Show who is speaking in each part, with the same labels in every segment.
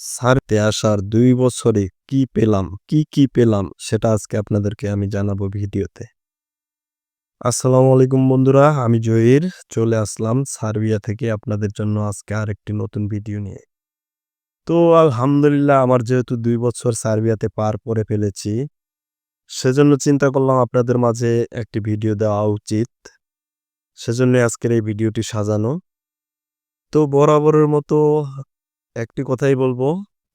Speaker 1: সারতে আসার দুই বছরে কি পেলাম, কি, কি পেলাম সেটা আজকে আপনাদেরকে আমি জানাব ভিডিওতে। আসসালামু আলাইকুম বন্ধুরা, আমি জহির চলে আসলাম সার্বিয়া থেকে আপনাদের জন্য আজকে আরেকটি নতুন ভিডিও নিয়ে। তো আলহামদুলিল্লাহ আমার যেহেতু দুই বছর সার্বিয়াতে পার করে ফেলেছি, সেজন্য চিন্তা করলাম আপনাদের মাঝে একটি ভিডিও দেওয়া উচিত। সেজন্য আজকের এই ভিডিওটি সাজানো। তো বরাবরের মতো একটি কথাই বলব,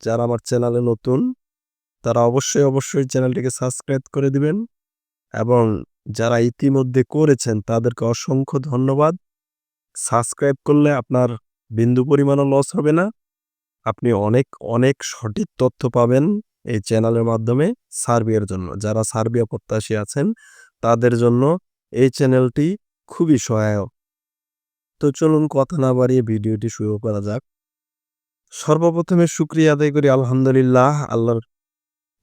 Speaker 1: যারা আমার চ্যানেলে নতুন তারা অবশ্যই, অবশ্যই চ্যানেলটিকে সাবস্ক্রাইব করে দিবেন এবং যারা ইতিমধ্যে করেছেন তাদেরকে অসংখ্য ধন্যবাদ। সাবস্ক্রাইব করলে আপনার বিন্দু পরিমাণও লস হবে না। আপনি অনেক, অনেক সঠিক তথ্য পাবেন এই চ্যানেলের মাধ্যমে সার্বিয়ার জন্য। যারা সার্বিয়া প্রত্যাশী আছেন তাদের জন্য এই চ্যানেলটি খুবই সহায়ক। তো চলুন কথা না বাড়িয়ে ভিডিওটি শুরু করা যাক। সর্বপ্রথমে শুকরিয়া আদায় করি, আলহামদুলিল্লাহ, আল্লাহর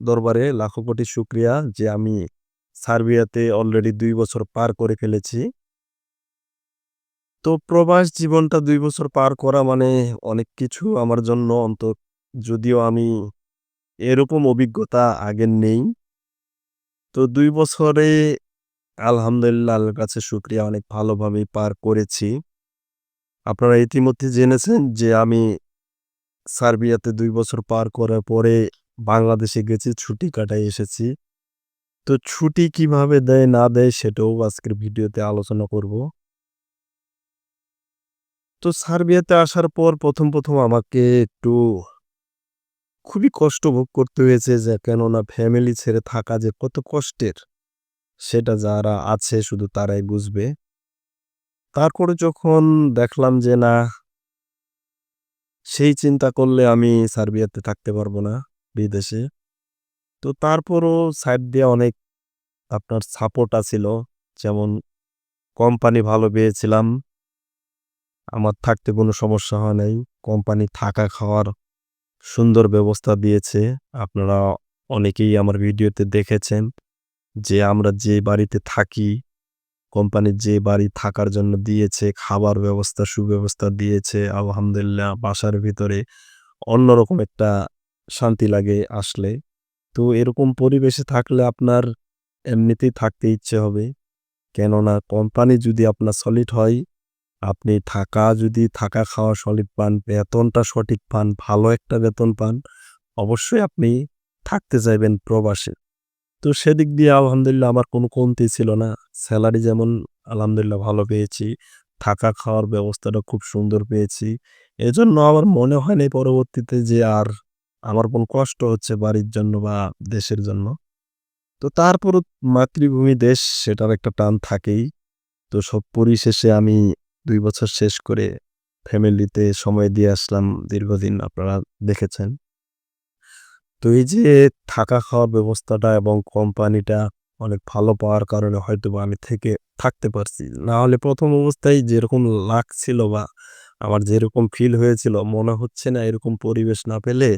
Speaker 1: দরবারে লাখো কোটি শুকরিয়া যে আমি সার্বিয়াতে অলরেডি দুই বছর পার করে ফেলেছি। তো প্রবাস জীবনটা দুই বছর পার করা মানে অনেক কিছু আমার জন্য অন্ত যদিও আমি এরকম অভিজ্ঞতা আগের নেই। তো দুই বছরে আলহামদুলিল্লাহ আল্লাহর কাছে শুকরিয়া অনেক ভালোভাবেই পার করেছি। আপনারা ইতিমধ্যে জেনেছেন যে আমি সার্বিয়াতে দুই বছর পার করার পরে বাংলাদেশে গেছি ছুটি কাটায় এসেছি। তো ছুটি কীভাবে দেয় না দেয় সেটাও আজকের ভিডিওতে আলোচনা করব। তো সার্বিয়াতে আসার পর ১ম, ১ম আমাকে একটু খুবই কষ্ট ভোগ করতে হয়েছে যে কেননা ফ্যামিলি ছেড়ে থাকা যে কত কষ্টের সেটা যারা আছে শুধু তারাই বুঝবে। তারপরে যখন দেখলাম যে না সেই চিন্তা করলে আমি সার্বিয়াতে থাকতে পারব না বিদেশে। তো তারপরও সাইড দিয়ে অনেক আপনার সাপোর্ট আছিল। যেমন কোম্পানি ভালো পেয়েছিলাম। আমার থাকতে কোনো সমস্যা হয় নাই। কোম্পানি থাকা খাওয়ার সুন্দর ব্যবস্থা দিয়েছে। আপনারা অনেকেই আমার ভিডিওতে দেখেছেন যে আমরা যে বাড়িতে থাকি, কোম্পানির যে বাড়ি থাকার জন্য দিয়েছে, খাবার ব্যবস্থা সুব্যবস্থা দিয়েছে আলহামদুলিল্লাহ বাসার ভিতরে অন্যরকম একটা শান্তি লাগে আসলে। তো এরকম পরিবেশে থাকলে আপনার এমনিতেই থাকতে ইচ্ছে হবে। কেননা কোম্পানি যদি আপনার সলিড হয়, আপনি থাকা যদি থাকা খাওয়া সলিড পান, বেতনটা সঠিক পান, ভালো একটা বেতন পান, অবশ্যই আপনি থাকতে চাইবেন প্রবাসে। তো সেদিক দিয়ে আলহামদুলিল্লাহ আমার কোনো কমতি ছিল না। স্যালারি যেমন আলহামদুলিল্লাহ ভালো পেয়েছি, থাকা খাওয়ার ব্যবস্থাটা খুব সুন্দর পেয়েছি। এজন্য আমার মনে হয় নাই পরবর্তীতে যে আর আমার কোনো কষ্ট হচ্ছে বাড়ির জন্য বা দেশের জন্য। তো তারপরও মাতৃভূমি দেশ সেটার একটা টান থাকেই। তো সব পরিশেষে আমি দুই বছর শেষ করে ফ্যামিলিতে সময় দিয়ে আসলাম দীর্ঘদিন আপনারা দেখেছেন। তো এই যে থাকা খাওয়ার ব্যবস্থাটা এবং কোম্পানিটা অনেক ভালো পাওয়ার কারণে হয়তো বা আমি থেকে, থাকতে পারছি। না হলে ১ম অবস্থায় যেরকম লাগছিল বা আমার যেরকম ফিল হয়েছিল, মনে হচ্ছে না এরকম পরিবেশ না পেলে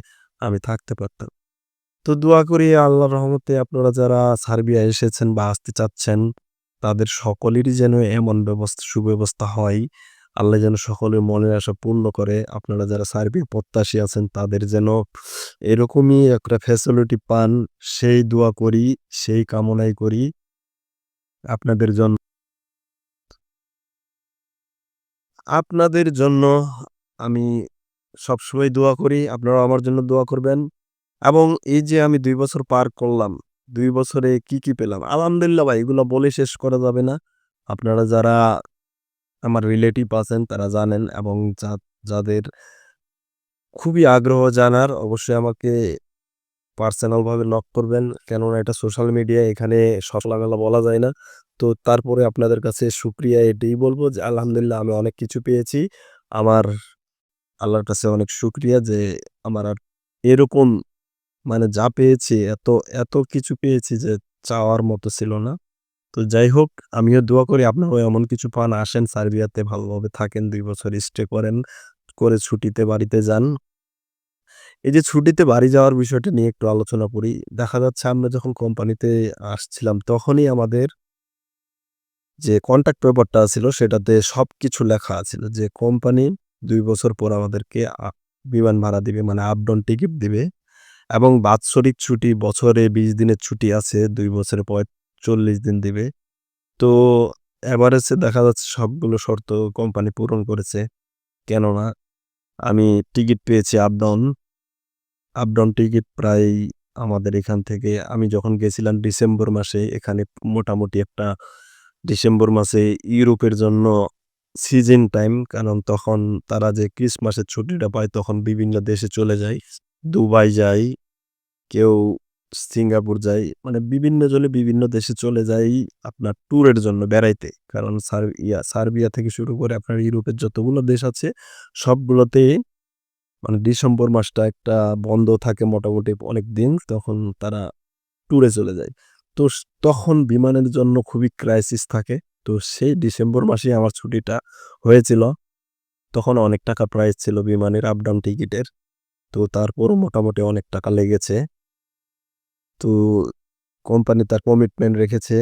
Speaker 1: আমি থাকতে পারতাম। তো দোয়া করি আল্লাহর রহমতে আপনারা যারা সার্বিয়া এসেছেন বা আসতে চাচ্ছেন, তাদের সকলেরই যেন এমন ব্যবস্থা, সুব্যবস্থা হয়। আল্লাহ যেন সকলের মনের আশা পূর্ণ করে। আপনারা যারা সার্বিক প্রত্যাশী আছেন তাদের যেন এরকমই একটা ফ্যাসিলিটি পান সেই দোয়া করি, সেই কামনাই করি। আপনাদের জন্য আপনাদের জন্য আমি সবসময় দোয়া করি। আপনারা আমার জন্য দোয়া করবেন। এবং এই যে আমি দুই বছর পার করলাম, দুই বছরে কি, কি পেলাম? আলহামদুলিল্লাহ ভাই এগুলো বলে শেষ করা যাবে না। আপনারা যারা আমার রিলেটিভ আছেন তারা জানেন এবং যা যাদের খুবই আগ্রহ জানার অবশ্যই আমাকে পার্সোনালভাবে নক করবেন। কেননা এটা সোশ্যাল মিডিয়া এখানে সব বলা যায় না। তো তারপরে আপনাদের কাছে শুকরিয়া এটাই বলব যে আলহামদুলিল্লাহ আমি অনেক কিছু পেয়েছি। আমার আল্লাহর কাছে অনেক শুকরিয়া যে আমার আর এরকম মানে যা পেয়েছি এত, এত কিছু পেয়েছি যে চাওয়ার মতো ছিল না। তো যাই হোক আমিও দোয়া করি আপনারাও এমন কিছু পান, আসেন সার্বিয়াতে ভালোভাবে থাকেন, দুই বছর স্টে করেন, করে ছুটিতে বাড়িতে যান। এই যে ছুটিতে বাড়ি যাওয়ার বিষয়টা নিয়ে একটু আলোচনা করি। দেখা যাচ্ছে আমরা যখন কোম্পানিতে আসছিলাম তখনই আমাদের যে কন্ট্রাক্ট পেপারটা ছিল সেটাতে সব কিছু লেখা আছিল যে কোম্পানি দুই বছর পর আমাদেরকে বিমান ভাড়া দিবে মানে আপ ডাউন টিকিট দিবে এবং বাৎসরিক ছুটি বছরে ২০ দিনের ছুটি আছে দুই বছরের ৪০ দিন দিবে। তো এভারেজে দেখা যাচ্ছে সবগুলো শর্ত কোম্পানি পূরণ করেছে। কেননা আমি টিকিট পেয়েছি up down. Up down ticket প্রায় আমাদের এখান থেকে আমি যখন গেছিলাম ডিসেম্বর মাসে এখানে মোটামুটি একটা ডিসেম্বর মাসে ইউরোপের জন্য সিজন টাইম কারণ তখন তারা যে ক্রিসমাসের ছুটিটা পায় তখন বিভিন্ন দেশে চলে যায়। দুবাই যায়, কেউ সিঙ্গাপুর যাই মানে বিভিন্ন জনে বিভিন্ন দেশে চলে যায় আপনার ট্যুরের জন্য বেড়াইতে। কারণ সার ইয়া সার্বিয়া থেকে শুরু করে আপনার ইউরোপের যতগুলো দেশ আছে সবগুলোতেই মানে ডিসেম্বর মাসটা একটা বন্ধ থাকে মোটামুটি অনেক দিন, তখন তারা ট্যুরে চলে যায়। তো তখন বিমানের জন্য খুবই ক্রাইসিস থাকে। তো সেই ডিসেম্বর মাসেই আমার ছুটিটা হয়েছিল। তখন অনেক টাকা প্রাইস ছিল বিমানের আপ ডাউন টিকিটের। তো তারপরও মোটামুটি অনেক টাকা লেগেছে। তো কোম্পানি তার কমিটমেন্ট রেখেছে।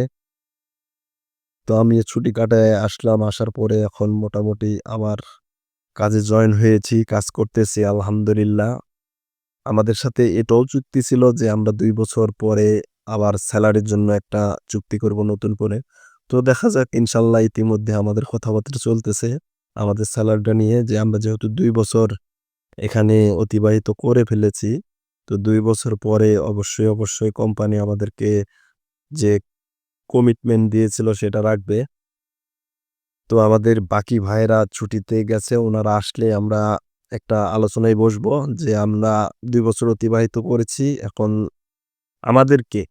Speaker 1: তো আমি ছুটি কাটায় আসলাম। আসার পরে এখন মোটামুটি আবার কাজে জয়েন হয়েছি। কাজ করতেছি, আলহামদুলিল্লাহ। আমাদের সাথে এটাও চুক্তি ছিল যে আমরা দুই বছর পরে আবার সেলারির জন্য একটা চুক্তি করব নতুন করে। তো দেখা যাক, ইনশাল্লাহ ইতিমধ্যে আমাদের কথাবার্তা চলতেছে। আমাদের সেলারিটা নিয়ে যে আমরা যেহেতু দুই বছর এখানে অতিবাহিত করে ফেলেছি। তো দুই বছর পরে অবশ্যই, অবশ্যই কোম্পানি আমাদেরকে যে কমিটমেন্ট দিয়েছিল সেটা রাখবে। তো আমাদের বাকি ভাইয়েরা ছুটিতে গেছে। ওনারা আসলে আমরা একটা আলোচনায় বসবো যে আমরা দুই বছর অতিবাহিত করেছি। এখন আমাদেরকে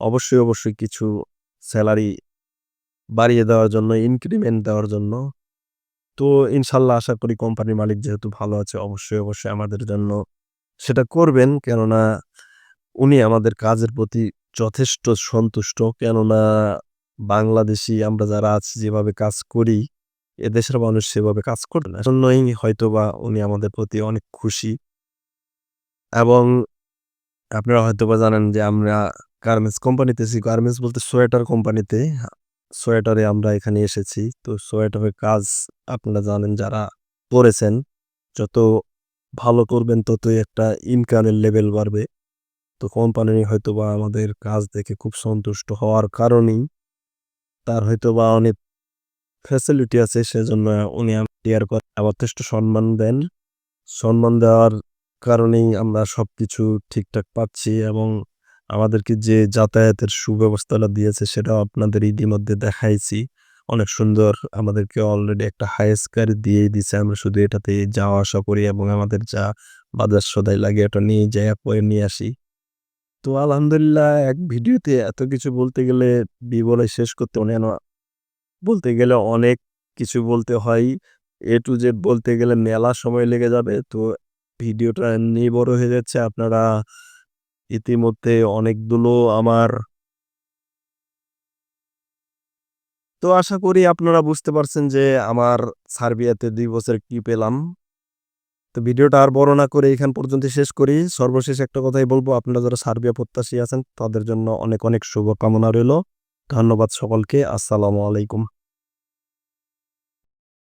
Speaker 1: অবশ্যই, অবশ্যই কিছু স্যালারি বাড়িয়ে দেওয়ার জন্য, ইনক্রিমেন্ট দেওয়ার জন্য। তো ইনশাল্লাহ আশা করি কোম্পানির মালিক যেহেতু ভালো আছে অবশ্যই, অবশ্যই আমাদের জন্য সেটা করবেন। কেননা উনি আমাদের কাজের প্রতি যথেষ্ট সন্তুষ্ট। কেননা বাংলাদেশি আমরা যারা আছি যেভাবে কাজ করি, এদেশের মানুষ সেভাবে কাজ করে না। এজন্যই হয়তোবা উনি আমাদের প্রতি অনেক খুশি। এবং আপনারা হয়তোবা জানেন যে আমরা গার্মেন্টস কোম্পানিতে আছি। গার্মেন্টস বলতে সোয়েটার কোম্পানিতে। সোয়েটারে আমরা এখানে এসেছি। তো সোয়েটারের কাজ আপনারা জানেন যারা করেছেন। যত ভালো করবেন, ততই একটা ইনকামের লেভেল বাড়বে। তো কোম্পানি হয়তো বা আমাদের কাজ দেখে খুব সন্তুষ্ট হওয়ার কারণেই তার হয়তো বা অনেক ফ্যাসিলিটি আছে, সেজন্য উনি দেয়ার পর যথেষ্ট সম্মান দেন। সম্মান দেওয়ার কারণেই আমরা সবকিছু ঠিকঠাক পাচ্ছি এবং আমাদেরকে যে যাতায়াতের সুব্যবস্থাটা দিয়েছে, সেটাও আপনাদের ইতিমধ্যে দেখাইছি। অনেক সুন্দর আমাদেরকে অলরেডি একটা হাইয়েস্ট গাড়ি দিয়েই দিছে। আমরা শুধু এটাতে যাওয়া আসা করি এবং আমাদের যা বাজার সদাই লাগে ওটা নিয়ে যাইয়া পরে নিয়ে আসি। তো আলহামদুলিল্লাহ এক ভিডিওতে এত কিছু বলতে গেলে বিবরে শেষ করতে না, বলতে গেলে অনেক কিছু বলতে হয়। এ টু জেড বলতে গেলে মেলা সময় লেগে যাবে। তো ভিডিওটা নিয়ে বড় হয়ে যাচ্ছে। আপনারা ইতিমধ্যে অনেকগুলো আমার তো আশা করি আপনারা বুঝতে পারছেন যে আমার সার্বিয়াতে দুই বছর কি পেলাম। তো ভিডিওটা আর বড় না করে এখান পর্যন্ত শেষ করি। সর্বশেষ একটা কথাই বলব আপনারা যারা সার্বিয়া প্রত্যাশী আছেন তাদের জন্য অনেক, অনেক শুভকামনা রইল ধন্যবাদ সকলকে। আসসালামু আলাইকুম।